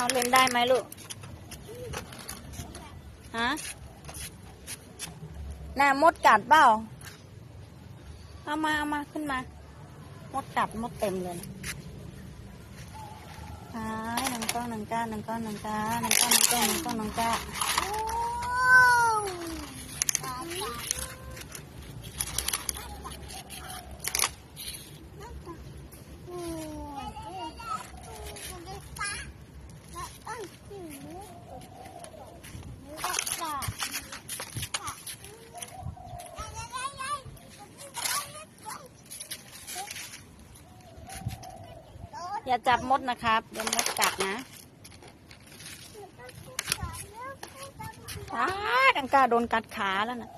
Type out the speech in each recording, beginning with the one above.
าเล่นได้ไหมลูก ฮะ น่ามดกัดเปล่า เอามาเอามาขึ้นมา มดกัดมดเต็มเลยนะใช่หนังก้อนหนังก้าหนังก้อนหนังก้าหนังก้อนหนังก้านหนังก้อนหนังก้า อย่าจับมดนะครับเดี๋ยวมดกัดนะอ้าดังกาโดนกัดขาแล้วนะ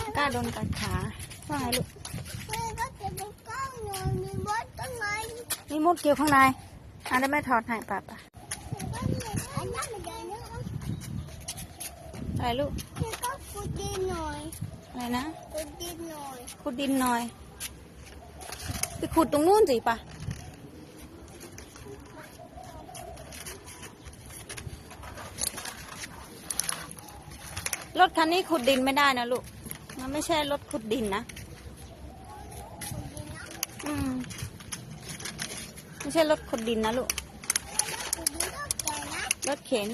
ดังกาโดนกัดขาว่าไงลูกนี่มดเกี่ยวข้างในอะได้ไม่ถอดให้ป่ะป่ะอะไรลูก อะไรนะขุดดินหน่อย ไปขุดตรงนู้นสิปะรถคันนี้ขุดดินไม่ได้นะลูก มันไม่ใช่รถขุดดินนะ อืม ไม่ใช่รถขุดดินนะลูก รถเข็น